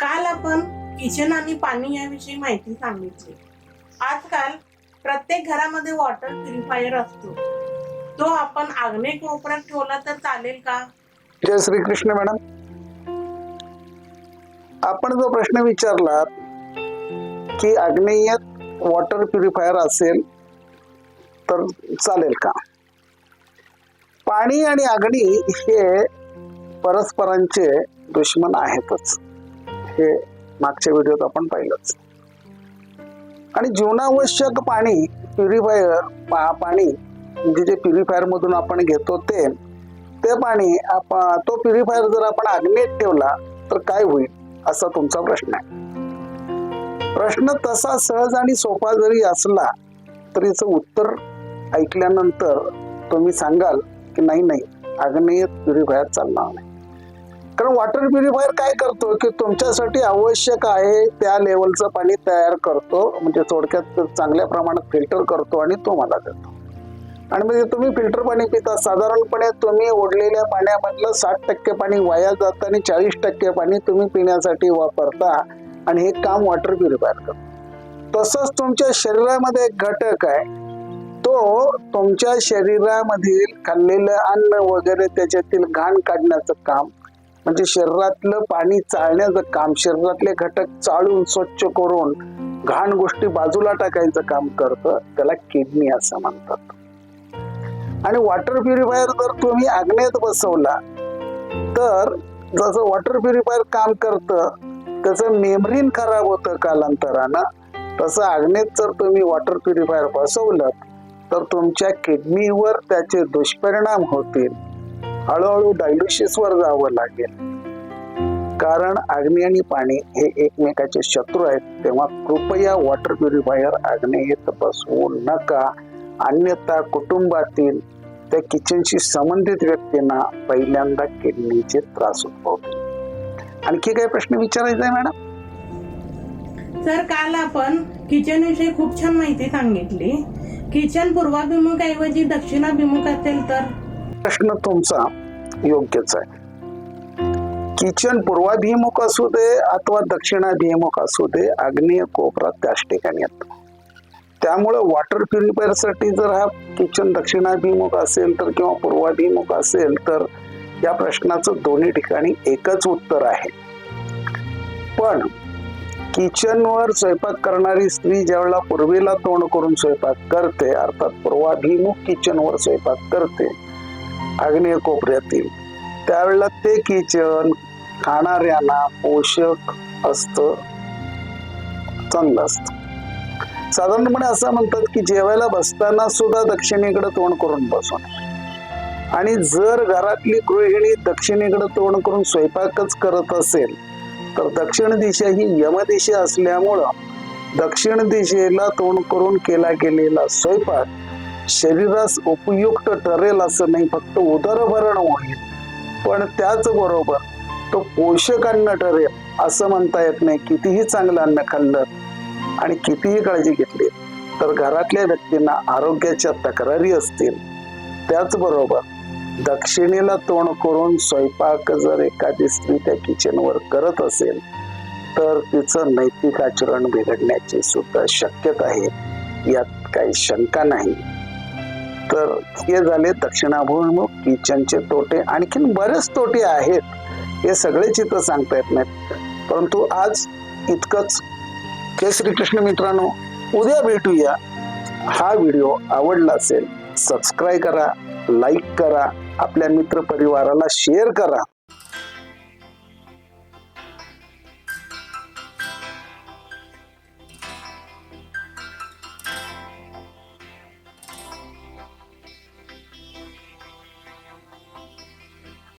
काल आपण किचन आणि पाणी याविषयी माहिती सांगितली. आजकाल प्रत्येक घरामध्ये वॉटर प्युरिफायर असतो. तो आपण आग्नेय कोपऱ्यात ठेवला तर चालेल का? जय श्री कृष्ण मॅडम. आपण जो प्रश्न विचारला की आग्नेयात वॉटर प्युरिफायर असेल तर चालेल का? पाणी आणि अग्नी हे परस्परांचे दुश्मन आहेतच. हे मागच्या व्हिडिओत आपण पाहिलंच. आणि जीवनावश्यक पाणी प्युरिफायर पाणी म्हणजे जे प्युरिफायर मधून आपण घेतो ते ते पाणी आपण तो प्युरिफायर जर आपण आग्नेत ठेवला तर काय होईल? असा तुमचा प्रश्न आहे. प्रश्न तसा सहज आणि सोपा जरी असला तरीच उत्तर ऐकल्यानंतर तुम्ही सांगाल की नाही नाही आग्नेय प्युरिफायर चालणार नाही. कारण वॉटर प्युरिफायर काय करतो की तुमच्यासाठी आवश्यक आहे त्या लेवलचं पाणी तयार करतो. म्हणजे थोडक्यात चांगल्या प्रमाणात फिल्टर करतो आणि तो मला देतो. आणि म्हणजे तुम्ही फिल्टर पाणी पिता. साधारणपणे तुम्ही ओढलेल्या पाण्यामधलं साठ टक्के पाणी वाया जातं आणि चाळीस टक्के पाणी तुम्ही पिण्यासाठी वापरता आणि हे काम वॉटर प्युरिफायर करतो. तसंच तुमच्या शरीरामध्ये एक घटक आहे. तो तुमच्या शरीरामधील खाल्लेलं अन्न वगैरे त्याच्यातील घाण काढण्याचं काम म्हणजे शरीरातलं पाणी चाळण्याचं काम शरीरातले घटक चाळून स्वच्छ करून घाण गोष्टी बाजूला टाकायचं काम करतं त्याला किडनी असं म्हणतात. आणि वॉटर प्युरिफायर जर तुम्ही आग्नेत बसवला तर जसं वॉटर प्युरिफायर काम करतं त्याचं मेमरीन खराब होतं कालांतरानं तसं आग्नेत जर तुम्ही वॉटर प्युरिफायर बसवलं तर तुमच्या किडनीवर त्याचे दुष्परिणाम होतील. हळूहळू डायलिसिसवर जावं लागेल. कारण अग्नी आणि पाणी हे एकमेकाचे शत्रू आहेत. तेव्हा कृपया वॉटर प्युरिफायर हे तपासून नका. अन्यथा कुटुंबातील त्या किचनशी संबंधित व्यक्तींना पहिल्यांदा किडनीचे त्रास उद्भवतील. आणखी काही प्रश्न विचारायचा आहे मॅडम? सर काल आपण किचन विषयी खूप छान माहिती सांगितली. किचन पूर्वाभिमुख ऐवजी दक्षिणाभिमुख असेल तर? प्रश्न तुमचा योग्यच आहे. किचन पूर्वाभिमुख असू दे अथवा दक्षिणाभिमुख असू दे आग्नेय कोपरा त्याच ठिकाणी येतो. त्यामुळे वॉटर प्युरिफायरसाठी जर हा किचन दक्षिणाभिमुख असेल तर किंवा पूर्वाभिमुख असेल तर या प्रश्नाचं दोन्ही ठिकाणी एकच उत्तर आहे. पण किचनवर स्वयंपाक करणारी स्त्री ज्यावेळेला पूर्वेला तोंड करून स्वयंपाक करते अर्थात पूर्वाभिमुख किचनवर स्वयंपाक करते आग्नेय कोपऱ्यातील त्यावेळेला ते किचन खाणाऱ्यांना पोषक असतं चांगलं असतं. साधारणपणे असं म्हणतात की जेवायला बसताना सुद्धा दक्षिणेकडे तोंड करून बसून. आणि जर घरातली गृहिणी दक्षिणेकडे तोंड करून स्वयंपाकच करत असेल तर दक्षिण दिशा ही यमदिशा असल्यामुळं दक्षिण दिशेला तोंड करून केला गेलेला स्वयंपाक शरीरास उपयुक्त ठरेल असं नाही फक्त उदरभरण होईल. पण त्याचबरोबर तो पोषक अन्न ठरेल असं म्हणता येत नाही. कितीही चांगलं अन्न खाल्लं आणि कितीही काळजी घेतली तर घरातल्या व्यक्तींना आरोग्याच्या तक्रारी असतील. त्याचबरोबर दक्षिणेला तोंड करून स्वयंपाक जर एखादी स्त्री त्या किचनवर करत असेल तर तिचं नैतिक आचरण बिघडण्याची सुद्धा शक्यता आहे. यात काही शंका नाही. तर हे झाले दक्षिणाभिमुख किचनचे तोटे आणखीन बरेच तोटे आहेत. हे सगळे चित्र सांगता येत नाहीत. परंतु आज इतकंच. हे श्रीकृष्ण मित्रांनो उद्या भेटूया. हा व्हिडिओ आवडला असेल सबस्क्राईब करा लाईक करा आपल्या मित्र परिवाराला शेअर करा.